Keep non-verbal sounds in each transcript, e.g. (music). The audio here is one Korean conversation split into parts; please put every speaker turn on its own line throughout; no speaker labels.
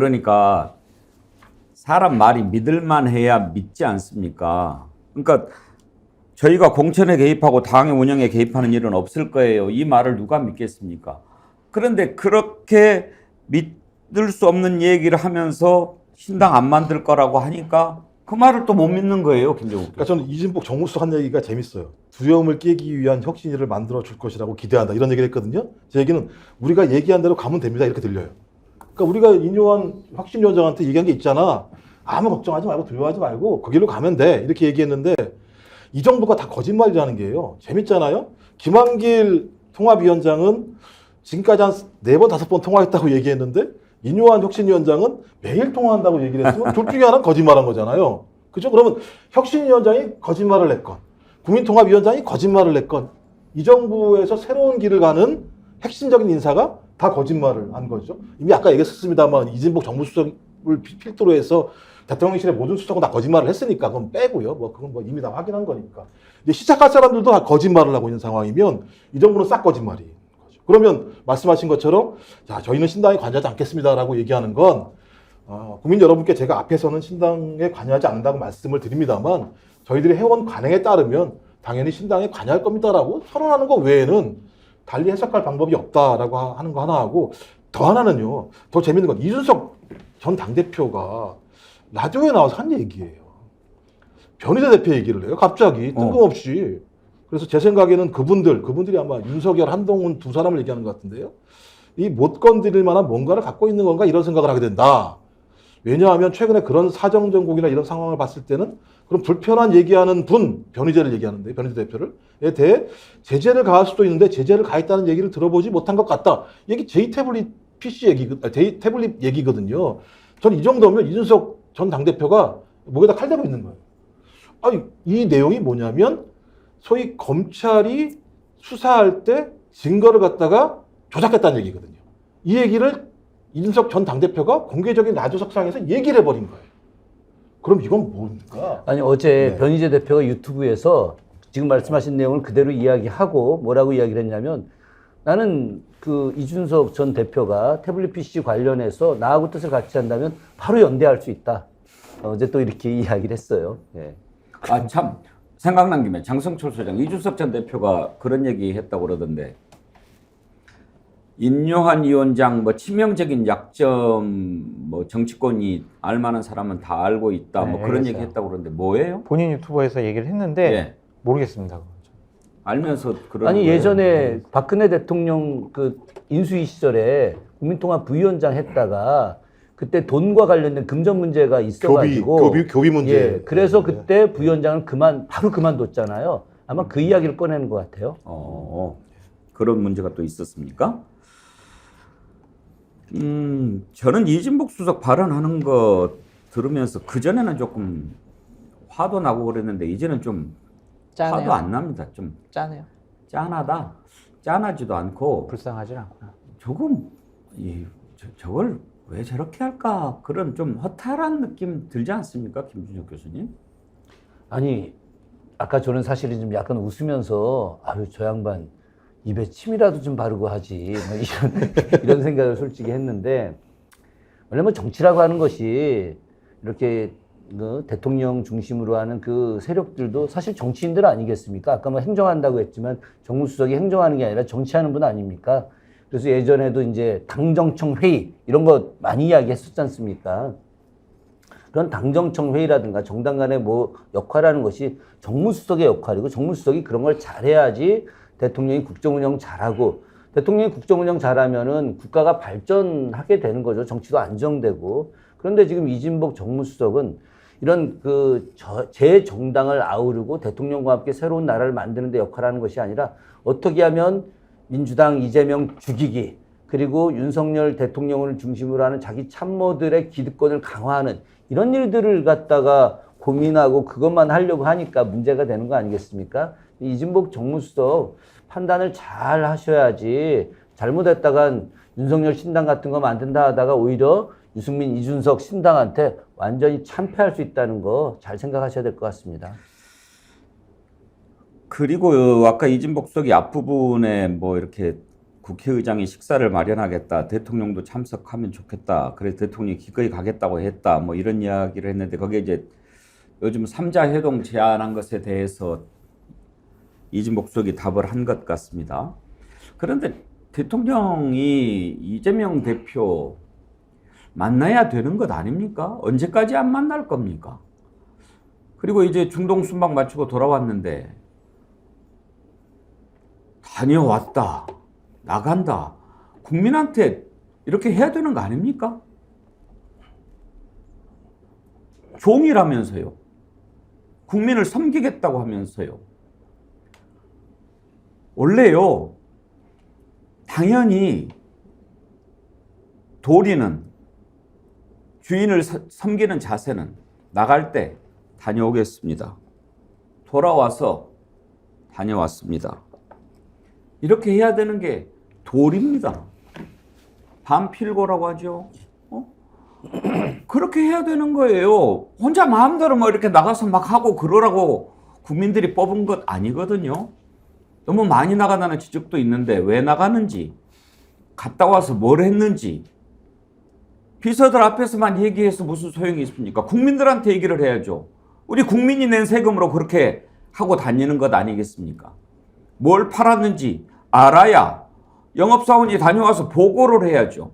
그러니까 사람 말이 믿을만 해야 믿지 않습니까? 그러니까 저희가 공천에 개입하고 당의 운영에 개입하는 일은 없을 거예요. 이 말을 누가 믿겠습니까? 그런데 그렇게 믿을 수 없는 얘기를 하면서 신당 안 만들 거라고 하니까 그 말을 또 못 믿는 거예요, 김정욱.
그러니까 저는 이진복 정무수석 한 얘기가 재밌어요. 두려움을 깨기 위한 혁신위를 만들어 줄 것이라고 기대한다. 이런 얘기를 했거든요. 제 얘기는 우리가 얘기한 대로 가면 됩니다. 이렇게 들려요. 그러니까 우리가 인요한 혁신위원장한테 얘기한 게 있잖아. 아무 걱정하지 말고 두려워하지 말고 그 길로 가면 돼. 이렇게 얘기했는데 이 정부가 다 거짓말이라는 게요. 재밌잖아요. 김한길 통합위원장은 지금까지 한 네 번 다섯 번 통화했다고 (laughs) 얘기했는데 인요한 혁신위원장은 매일 통화한다고 얘기를 했으면 둘 중에 하나는 거짓말한 거잖아요. 그죠? 그러면 혁신위원장이 거짓말을 했건 국민통합위원장이 거짓말을 했건 이 정부에서 새로운 길을 가는 핵심적인 인사가 다 거짓말을 한 거죠. 이미 아까 얘기했습니다만 이진복 정무수석을 피- 필두로 해서 대통령실의 모든 수석은 다 거짓말을 했으니까 그건 빼고요. 뭐 그건 뭐 이미 다 확인한 거니까. 이제 시작할 사람들도 다 거짓말을 하고 있는 상황이면 이 정부는 싹 거짓말이. 그러면 말씀하신 것처럼 자 저희는 신당에 관여하지 않겠습니다라고 얘기하는 건 어, 국민 여러분께 제가 앞에서는 신당에 관여하지 않는다고 말씀을 드립니다만 저희들이 해온 관행에 따르면 당연히 신당에 관여할 겁니다라고 선언하는 것 외에는 달리 해석할 방법이 없다라고 하- 하는 거 하나 하고 더 하나는요 더 재밌는 건 이준석 전 당대표가 라디오에 나와서 한 얘기예요. 변희재 대표 얘기를 해요. 갑자기
어.
뜬금없이. 그래서 제 생각에는 그분들, 그분들이 아마 윤석열, 한동훈 두 사람을 얘기하는 것 같은데요. 이 못 건드릴 만한 뭔가를 갖고 있는 건가 이런 생각을 하게 된다. 왜냐하면 최근에 그런 사정정국이나 이런 상황을 봤을 때는 그런 불편한 얘기하는 분, 변희재를 얘기하는데, 변희재 대표를,에 대해 제재를 가할 수도 있는데 제재를 가했다는 얘기를 들어보지 못한 것 같다. 이게 제이 태블릿 PC 얘기, 아, 제이 태블릿 얘기거든요. 전 이 정도면 이준석 전 당대표가 목에다 칼 대고 있는 거예요. 아니, 이 내용이 뭐냐면 소위 검찰이 수사할 때 증거를 갖다가 조작했다는 얘기거든요. 이 얘기를 이준석 전 당대표가 공개적인 라디오석상에서 얘기를 해버린 거예요. 그럼 이건 뭡니까?
아니 어제
네.
변희재 대표가 유튜브에서 지금 말씀하신 내용을 그대로 이야기하고 뭐라고 이야기를 했냐면 나는 그 이준석 전 대표가 태블릿 PC 관련해서 나하고 뜻을 같이 한다면 바로 연대할 수 있다. 어제 또 이렇게 (laughs) 이야기를 했어요. 예.
아, 참. 생각난 김에 장성철 소장, 이준석 전 대표가 그런 얘기 했다고 그러던데. 인요한 위원장 뭐 치명적인 약점 뭐 정치권이 알만한 사람은 다 알고 있다 뭐
네,
그런
알겠어요.
얘기 했다고 그러는데 뭐예요?
본인 유튜버에서 얘기를 했는데
예.
모르겠습니다.
알면서 그런
아니
거예요?
예전에 박근혜 대통령 그 인수위 시절에 국민통합 부위원장 했다가 그때 돈과 관련된 금전 문제가
교비,
있어가지고
교비, 교비 문제.
예, 그래서
네.
그때 부위원장을 그만 바로 그만뒀잖아요. 아마 그 이야기를 꺼내는 것 같아요.
어, 그런 문제가 또 있었습니까? 음, 저는 이진복 수석 발언하는 거 들으면서 그 전에는 조금 화도 나고 그랬는데 이제는 좀 화도
짠해요.
안 납니다. 좀
짠해요.
짠하다. 짠하지도 않고
불쌍하지 않구나.
조금 이, 저, 저걸 왜 저렇게 할까 그런 좀 허탈한 느낌 들지 않습니까, 김준혁 교수님?
아니 아까 저는 사실은 좀 약간 웃으면서 아유 저 양반 입에 침이라도 좀 바르고 하지 뭐 이런 (laughs) 이런 생각을 솔직히 했는데 원래 정치라고 하는 것이 이렇게 그 대통령 중심으로 하는 그 세력들도 사실 정치인들 아니겠습니까? 아까 뭐 행정한다고 했지만 정무수석이 행정하는 게 아니라 정치하는 분 아닙니까? 그래서 예전에도 이제 당정청 회의 이런 거 많이 이야기했었지 않습니까? 그런 당정청 회의라든가 정당 간의 뭐 역할하는 것이 정무수석의 역할이고 정무수석이 그런 걸 잘해야지 대통령이 국정운영 잘하고 대통령이 국정운영 잘하면은 국가가 발전하게 되는 거죠. 정치도 안정되고. 그런데 지금 이진복 정무수석은 이런 그 제 정당을 아우르고 대통령과 함께 새로운 나라를 만드는 데 역할하는 것이 아니라 어떻게 하면 민주당 이재명 죽이기 그리고 윤석열 대통령을 중심으로 하는 자기 참모들의 기득권을 강화하는 이런 일들을 갖다가 고민하고 그것만 하려고 하니까 문제가 되는 거 아니겠습니까? 이진복 정무수석 판단을 잘 하셔야지 잘못했다간 윤석열 신당 같은 거 만든다 하다가 오히려 유승민, 이준석 신당한테 완전히 참패할 수 있다는 거 잘 생각하셔야 될 것 같습니다.
그리고 아까 이진복 수석이 앞부분에 뭐 이렇게 국회의장이 식사를 마련하겠다. 대통령도 참석하면 좋겠다. 그래서 대통령이 기꺼이 가겠다고 했다. 뭐 이런 이야기를 했는데 거기에 이제 요즘 삼자 회동 제안한 것에 대해서 이진목석이 답을 한 것 같습니다. 그런데 대통령이 이재명 대표 만나야 되는 것 아닙니까? 언제까지 안 만날 겁니까? 그리고 이제 중동 순방 마치고 돌아왔는데 다녀왔다. 나간다. 국민한테 이렇게 해야 되는 거 아닙니까? 종이라면서요. 국민을 섬기겠다고 하면서요. 원래요, 당연히 도리는 주인을 서- 섬기는 자세는 나갈 때 다녀오겠습니다. 돌아와서 다녀왔습니다. 이렇게 해야 되는 게 도리입니다. 반필고라고 하죠. 어? (clears throat) 그렇게 해야 되는 거예요. 혼자 마음대로 뭐 이렇게 나가서 막 하고 그러라고 국민들이 뽑은 것 아니거든요. 너무 많이 나가다는 지적도 있는데 왜 나가는지, 갔다 와서 뭘 했는지, 비서들 앞에서만 얘기해서 무슨 소용이 있습니까? 국민들한테 얘기를 해야죠. 우리 국민이 낸 세금으로 그렇게 하고 다니는 것 아니겠습니까? 뭘 팔았는지 알아야 영업사원이 다녀와서 보고를 해야죠.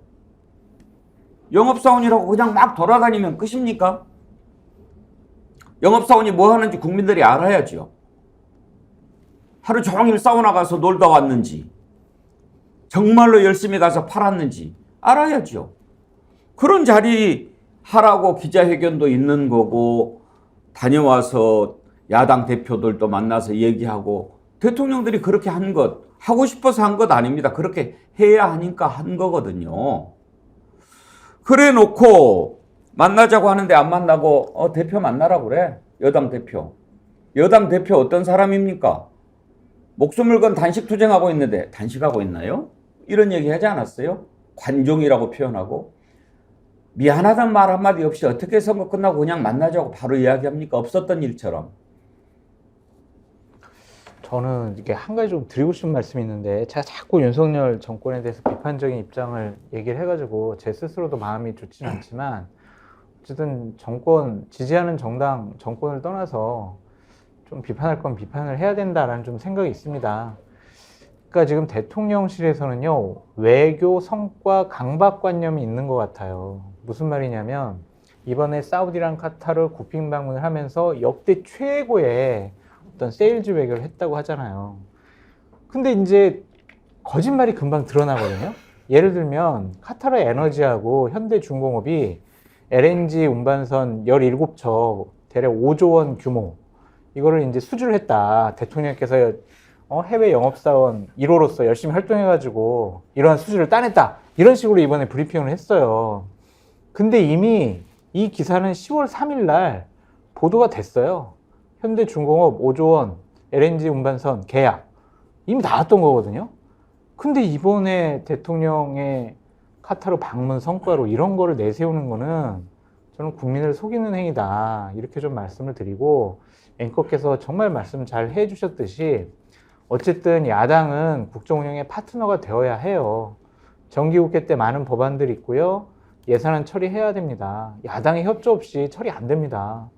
영업사원이라고 그냥 막 돌아다니면 끝입니까? 영업사원이 뭐 하는지 국민들이 알아야죠. 하루 종일 사우나 가서 놀다 왔는지, 정말로 열심히 가서 팔았는지 알아야죠. 그런 자리 하라고 기자회견도 있는 거고, 다녀와서 야당 대표들도 만나서 얘기하고, 대통령들이 그렇게 한 것, 하고 싶어서 한 것 아닙니다. 그렇게 해야 하니까 한 거거든요. 그래 놓고 만나자고 하는데 안 만나고 어, 대표 만나라 그래. 여당 대표. 여당 대표 어떤 사람입니까? 목숨을 건 단식 투쟁하고 있는데 단식하고 있나요? 이런 얘기 하지 않았어요? 관종이라고 표현하고 미안하단 말 한마디 없이 어떻게 선거 끝나고 그냥 만나자고 바로 이야기합니까? 없었던 일처럼.
저는 이게 한 가지 좀 드리고 싶은 말씀이 있는데 제가 자꾸 윤석열 정권에 대해서 비판적인 입장을 얘기를 해가지고 제 스스로도 마음이 좋지는 않지만 어쨌든 정권 지지하는 정당 정권을 떠나서 좀 비판할 건 비판을 해야 된다라는 좀 생각이 있습니다. 그러니까 지금 대통령실에서는요 외교 성과 강박관념이 있는 것 같아요. 무슨 말이냐면 이번에 사우디랑 카타르 국빈 방문을 하면서 역대 최고의 어떤 세일즈 외교를 했다고 하잖아요. 근데 이제 거짓말이 금방 드러나거든요. 예를 들면 카타르 에너지하고 현대중공업이 LNG 운반선 17척 대략 5조 원 규모 이거를 이제 수주를 했다. 대통령께서 어, 해외 영업사원 1호로서 열심히 활동해가지고 이러한 수주를 따냈다. 이런 식으로 이번에 브리핑을 했어요. 근데 이미 이 기사는 10월 3일 날 보도가 됐어요. 현대중공업 5조 원 LNG 운반선 계약 이미 나왔던 거거든요. 근데 이번에 대통령의 카타르 방문 성과로 이런 거를 내세우는 거는 저는 국민을 속이는 행위다. 이렇게 좀 말씀을 드리고 앵커께서 정말 말씀 잘 해주셨듯이 어쨌든 야당은 국정 운영의 파트너가 되어야 해요. 정기국회 때 많은 법안들이 있고요. 예산안 처리해야 됩니다. 야당의 협조 없이 처리 안 됩니다.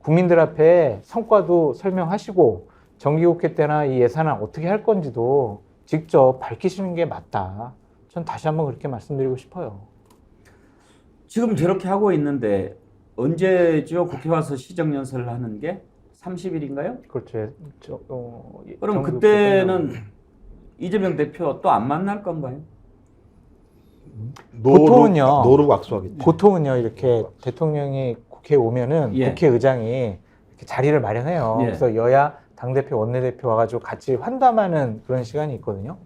국민들 앞에 성과도 설명하시고 정기국회 때나 이 예산안 어떻게 할 건지도 직접 밝히시는 게 맞다. 전 다시 한번 그렇게 말씀드리고 싶어요.
지금 저렇게 하고 있는데 언제죠? 국회 와서 시정연설을 하는 게 30일인가요?
그렇죠. 저, 어, 예,
그럼 그때는
때는
이재명 대표 또 안 만날 건가요?
노루,
보통은요.
노루 악수하겠죠.
보통은요 이렇게 대통령이 국회에 오면은
예.
국회의장이 이렇게 자리를 마련해요.
예.
그래서 여야 당 대표 원내 대표 와가지고 같이 환담하는 그런 시간이 있거든요.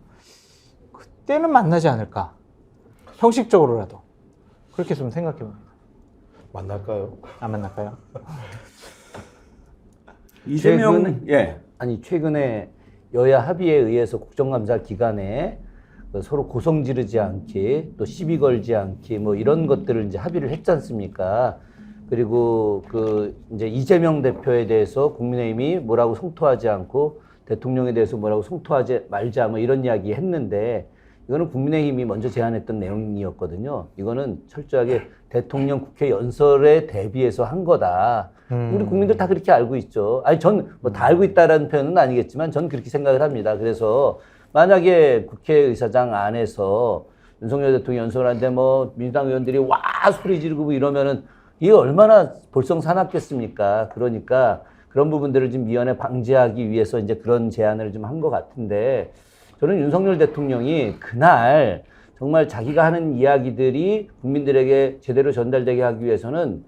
그때는 만나지 않을까. 형식적으로라도 그렇게 좀 생각해 봅니다.
만날까요?
안 만날까요?
이재명
최근-
예.
아니 최근에 여야 합의에 의해서 국정감사 기간에 그 서로 고성 지르지 않기 또 시비 걸지 않기 뭐 이런 것들을 이제 합의를 했지 않습니까? 그리고 그 이제 이재명 대표에 대해서 국민의힘이 뭐라고 성토하지 않고 대통령에 대해서 뭐라고 성토하지 말자 뭐 이런 이야기 했는데 이거는 국민의힘이 먼저 제안했던 내용이었거든요. 이거는 철저하게 대통령 국회 연설에 대비해서 한 거다.
음.
우리 국민들 다 그렇게 알고 있죠. 아니 전 뭐 다 알고 있다라는 표현은 아니겠지만 전 그렇게 생각을 합니다. 그래서 만약에 국회의사장 안에서 윤석열 대통령 연설하는데 뭐 민주당 의원들이 와 소리 지르고 뭐 이러면은 이게 얼마나 볼썽사납겠습니까? 그러니까 그런 부분들을 좀 미연에 방지하기 위해서 이제 그런 제안을 좀 한 것 같은데 저는 윤석열 대통령이 그날 정말 자기가 하는 이야기들이 국민들에게 제대로 전달되게 하기 위해서는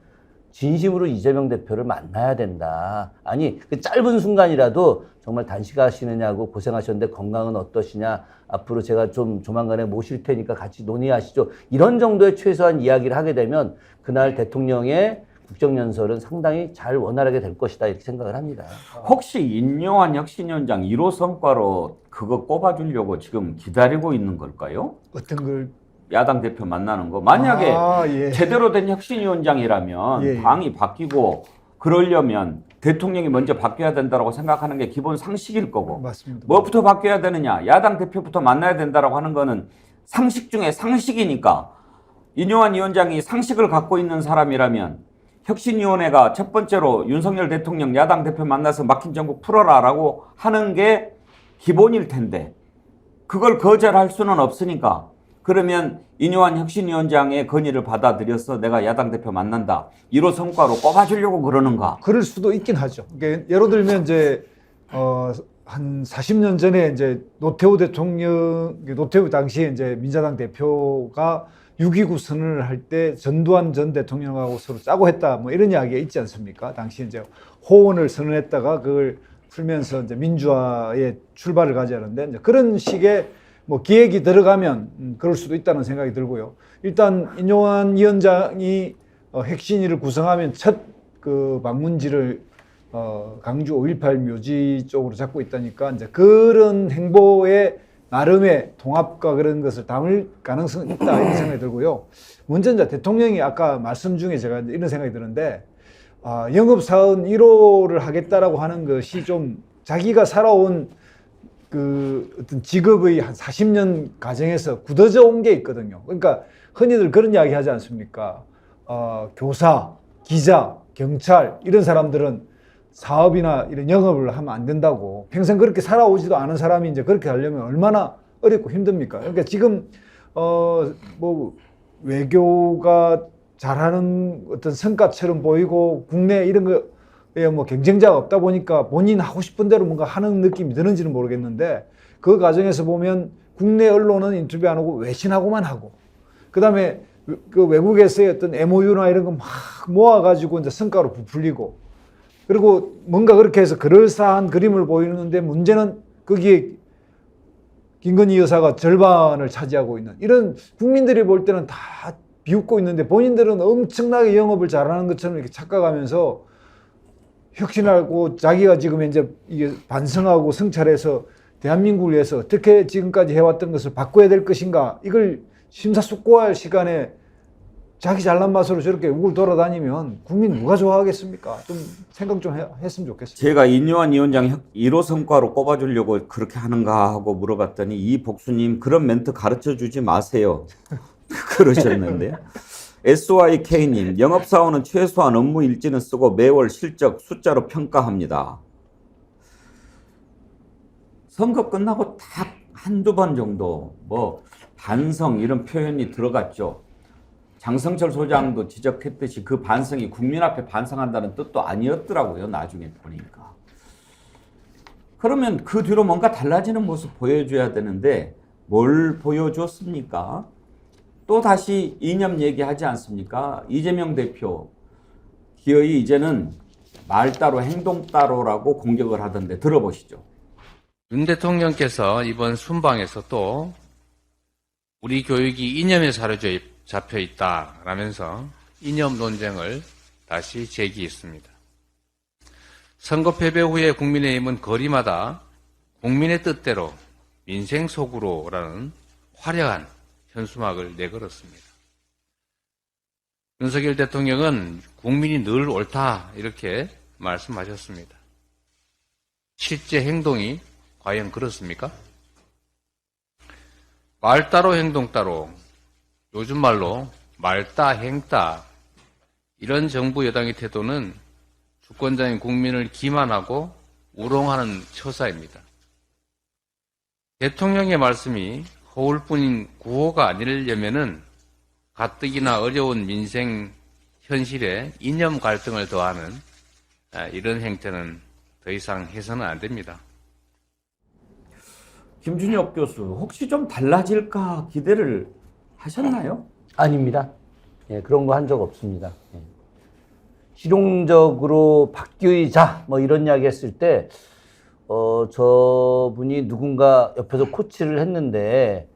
진심으로 이재명 대표를 만나야 된다. 아니, 그 짧은 순간이라도 정말 단식하시느냐고 고생하셨는데 건강은 어떠시냐. 앞으로 제가 좀 조만간에 모실 테니까 같이 논의하시죠. 이런 정도의 최소한 이야기를 하게 되면 그날 대통령의 국정연설은 상당히 잘 원활하게 될 것이다. 이렇게 생각을 합니다.
혹시 인요한 혁신위원장 1호 성과로 그거 꼽아주려고 지금 기다리고 있는 걸까요?
어떤 걸
야당 대표 만나는 거. 만약에
아, 예.
제대로 된 혁신위원장이라면
예, 예.
당이 바뀌고 그러려면 대통령이 먼저 바뀌어야 된다고 생각하는 게 기본 상식일 거고
맞습니다.
뭐부터 바뀌어야 되느냐 야당 대표부터 만나야 된다라고 하는 거는 상식 중에 상식이니까 인요한 위원장이 상식을 갖고 있는 사람이라면 혁신위원회가 첫 번째로 윤석열 대통령 야당 대표 만나서 막힌 전국 풀어라라고 하는 게 기본일 텐데 그걸 거절할 수는 없으니까. 그러면 인요한 혁신위원장의 건의를 받아들여서 내가 야당 대표 만난다. 1호 성과로 꼽아주려고 그러는가?
그럴 수도 있긴 하죠. 예를 들면 이제 어, 한 40년 전에 이제 노태우 대통령 노태우 당시에 이제 민자당 대표가 6.29 선언을 할 때 전두환 전 대통령하고 서로 짜고 했다 뭐 이런 이야기가 있지 않습니까? 당시 이제 호원을 선언했다가 그걸 풀면서 이제 민주화의 출발을 가져야하는데 이제 그런 식의 뭐 기획이 들어가면 음, 그럴 수도 있다는 생각이 들고요. 일단 인용환 위원장이 어, 핵심위를 구성하면 첫 그 방문지를 어, 강주 5.18 묘지 쪽으로 잡고 있다니까 이제 그런 행보에 나름의 통합과 그런 것을 담을 가능성이 있다 이런 생각이 들고요. 이제 대통령이 아까 말씀 중에 제가 이런 생각이 드는데 아, 영업사원 1호를 하겠다라고 하는 것이 좀 자기가 살아온 그 어떤 직업의 한 40년 과정에서 굳어져 온 게 있거든요. 그러니까 흔히들 그런 이야기 하지 않습니까? 어, 교사, 기자, 경찰 이런 사람들은 사업이나 이런 영업을 하면 안 된다고 평생 그렇게 살아오지도 않은 사람이 이제 그렇게 하려면 얼마나 어렵고 힘듭니까? 그러니까 지금 어뭐 외교가 잘하는 어떤 성과처럼 보이고 국내 이런 거에 뭐 경쟁자가 없다 보니까 본인 하고 싶은 대로 뭔가 하는 느낌이 드는지는 모르겠는데 그 과정에서 보면 국내 언론은 인터뷰 안 하고 외신하고만 하고 그다음에 그 외국에서의 어떤 MOU나 이런 거 막 모아가지고 이제 성과로 부풀리고 그리고 뭔가 그렇게 해서 그럴싸한 그림을 보이는데 문제는 거기에 김건희 여사가 절반을 차지하고 있는 이런 국민들이 볼 때는 다 비웃고 있는데 본인들은 엄청나게 영업을 잘하는 것처럼 이렇게 착각하면서 혁신하고 자기가 지금 이제 이게 반성하고 성찰해서 대한민국을 위해서 어떻게 지금까지 해왔던 것을 바꿔야 될 것인가? 이걸 심사숙고할 시간에 자기 잘난 맛으로 저렇게 우글 돌아다니면 국민 누가 좋아하겠습니까? 좀 생각 좀 해- 했으면 좋겠습니다.
제가 인요한 위원장 혁- 1호 성과로 꼽아주려고 그렇게 하는가 하고 물어봤더니 이 복수님 그런 멘트 가르쳐 주지 마세요. (laughs) 그러셨는데요. SYK님, 영업사원은 최소한 업무 일지는 쓰고 매월 실적 숫자로 평가합니다. 선거 끝나고 딱 한두 번 정도 뭐 반성 이런 표현이 들어갔죠. 장성철 소장도 지적했듯이 그 반성이 국민 앞에 반성한다는 뜻도 아니었더라고요. 나중에 보니까. 그러면 그 뒤로 뭔가 달라지는 모습 보여줘야 되는데 뭘 보여줬습니까? 또 다시 이념 얘기하지 않습니까? 이재명 대표 기어이 이제는 말 따로 행동 따로라고 공격을 하던데 들어보시죠.
윤 대통령께서 이번 순방에서 또 우리 교육이 이념에 사로져 있- 잡혀 있다라면서 이념 논쟁을 다시 제기했습니다. 선거 패배 후에 국민의힘은 거리마다 국민의 뜻대로 민생 속으로라는 화려한 현수막을 내걸었습니다. 윤석열 대통령은 국민이 늘 옳다 이렇게 말씀하셨습니다. 실제 행동이 과연 그렇습니까? 말 따로 행동 따로 요즘 말로 말따 행따 이런 정부 여당의 태도는 주권자인 국민을 기만하고 우롱하는 처사입니다. 대통령의 말씀이 허울뿐인 구호가 아니려면은 가뜩이나 어려운 민생 현실에 이념 갈등을 더하는 아, 이런 행태는 더 이상 해서는 안 됩니다.
김준혁 교수 혹시 좀 달라질까 기대를 하셨나요?
아닙니다. 예, 그런 거 한 적 없습니다. 예. 실용적으로 바뀌자 뭐 이런 이야기 했을 때 어, 저분이 누군가 옆에서 코치를 했는데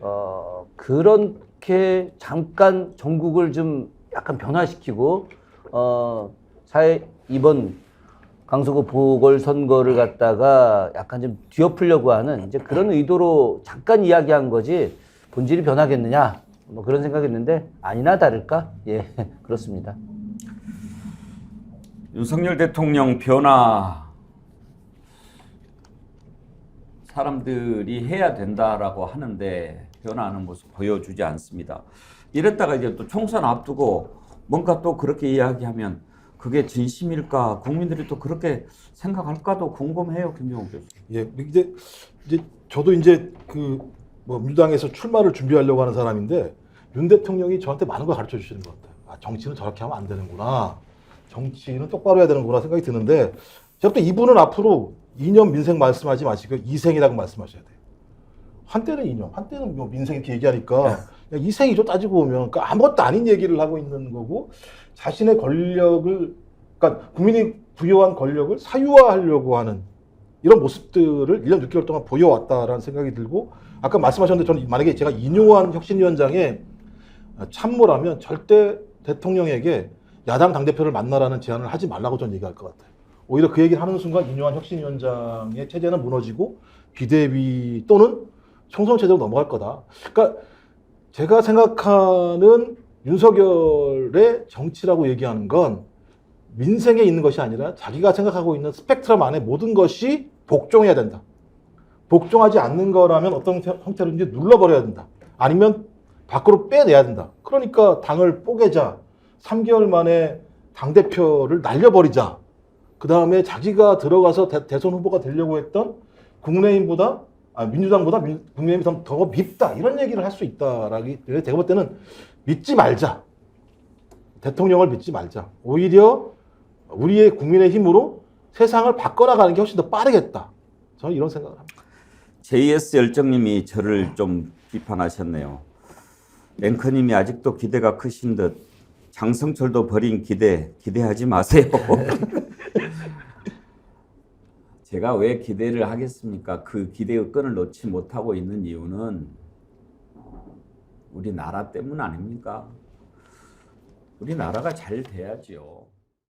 어, 그렇게 잠깐 전국을 좀 약간 변화시키고 어, 사회 이번 강서구 보궐선거를 갖다가 약간 좀 뒤엎으려고 하는 이제 그런 의도로 잠깐 이야기한 거지 본질이 변하겠느냐 뭐 그런 생각했는데 아니나 다를까 예 (laughs) 그렇습니다.
윤석열 대통령 변화 사람들이 해야 된다라고 하는데 변화하는 모습 보여주지 않습니다. 이랬다가 이제 또 총선 앞두고 뭔가 또 그렇게 이야기하면 그게 진심일까 국민들이 또 그렇게 생각할까도 궁금해요 김종욱 교수.
예, 이제 이제 저도 이제 그 뭐 민주당에서 출마를 준비하려고 하는 사람인데 윤 대통령이 저한테 많은 걸 가르쳐 주시는 것 같아요. 아, 정치는 저렇게 하면 안 되는구나. 정치는 똑바로 해야 되는구나 생각이 드는데 제가 또 이분은 앞으로 이념 민생 말씀하지 마시고 이생이라고 말씀하셔야 돼요. 한때는 이념, 한때는 뭐 민생 이렇게 얘기하니까 그냥 이생이죠 따지고 보면 그러니까 아무것도 아닌 얘기를 하고 있는 거고 자신의 권력을 그러니까 국민이 부여한 권력을 사유화하려고 하는 이런 모습들을 1년 6개월 동안 보여왔다라는 생각이 들고 아까 말씀하셨는데 저는 만약에 제가 인요한 혁신위원장의 참모라면 절대 대통령에게 야당 당대표를 만나라는 제안을 하지 말라고 저는 얘기할 것 같아요. 오히려 그 얘기를 하는 순간 인요한 혁신위원장의 체제는 무너지고 비대위 또는 총선 체제로 넘어갈 거다. 그러니까 제가 생각하는 윤석열의 정치라고 얘기하는 건 민생에 있는 것이 아니라 자기가 생각하고 있는 스펙트럼 안에 모든 것이 복종해야 된다. 복종하지 않는 거라면 어떤 형태로든지 눌러버려야 된다. 아니면 밖으로 빼내야 된다. 그러니까 당을 뽀개자. 3개월 만에 당대표를 날려버리자. 그 다음에 자기가 들어가서 대, 선 후보가 되려고 했던 국민의힘보다, 아, 민주당보다 민, 국민의힘이 더, 더 밉다. 이런 얘기를 할 수 있다라기 제가 볼 때는 믿지 말자. 대통령을 믿지 말자. 오히려 우리의 국민의 힘으로 세상을 바꿔나가는 게 훨씬 더 빠르겠다. 저는 이런 생각을 합니다.
JS 열정님이 저를 좀 비판하셨네요. 앵커님이 아직도 기대가 크신 듯 장성철도 버린 기대 기대하지 마세요. (laughs) 제가 왜 기대를 하겠습니까? 그 기대의 끈을 놓지 못하고 있는 이유는 우리 나라 때문 아닙니까? 우리 나라가 잘 돼야지요.